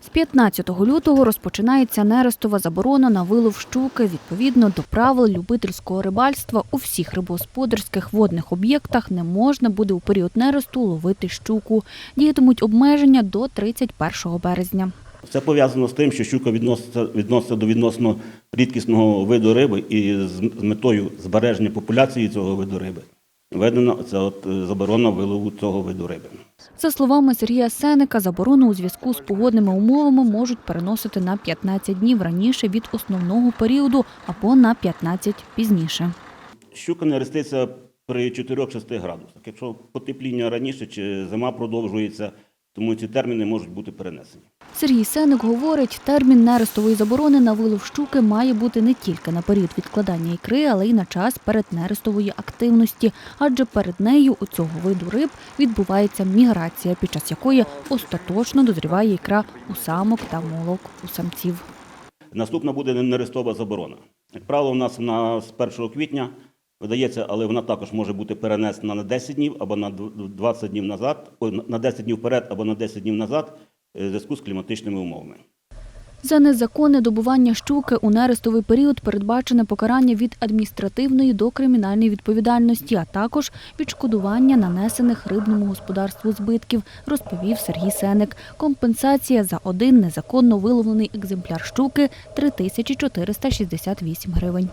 З 15 лютого розпочинається нерестова заборона на вилов щуки. Відповідно до правил любительського рибальства у всіх рибогосподарських водних об'єктах не можна буде у період нересту ловити щуку. Діятимуть обмеження до 31 березня. Це пов'язано з тим, що щука відноситься, відноситься до відносно рідкісного виду риби і з метою збереження популяції цього виду риби. Введена ця от е, заборона вилову цього виду риби. За словами Сергія Сеника, заборону у зв'язку з погодними умовами можуть переносити на 15 днів раніше від основного періоду або на 15 пізніше. Щука не реститься при 4-6 градусах. Якщо потепління раніше чи зима продовжується, тому ці терміни можуть бути перенесені. Сергій Сеник говорить, термін нерестової заборони на вилов щуки має бути не тільки на період відкладання ікри, але й на час переднерестової активності, адже перед нею у цього виду риб відбувається міграція, під час якої остаточно дозріває ікра у самок та молок у самців. Наступна буде нерестова заборона. Як правило, у нас вона з 1 квітня видається, але вона також може бути перенесена на 10 днів або на 20 днів назад, на 10 днів вперед або на 10 днів назад е, в зв'язку з кліматичними умовами. За незаконне добування щуки у нерестовий період передбачене покарання від адміністративної до кримінальної відповідальності, а також відшкодування нанесених рибному господарству збитків, розповів Сергій Сеник. Компенсація за один незаконно виловлений екземпляр щуки – 3468 гривень.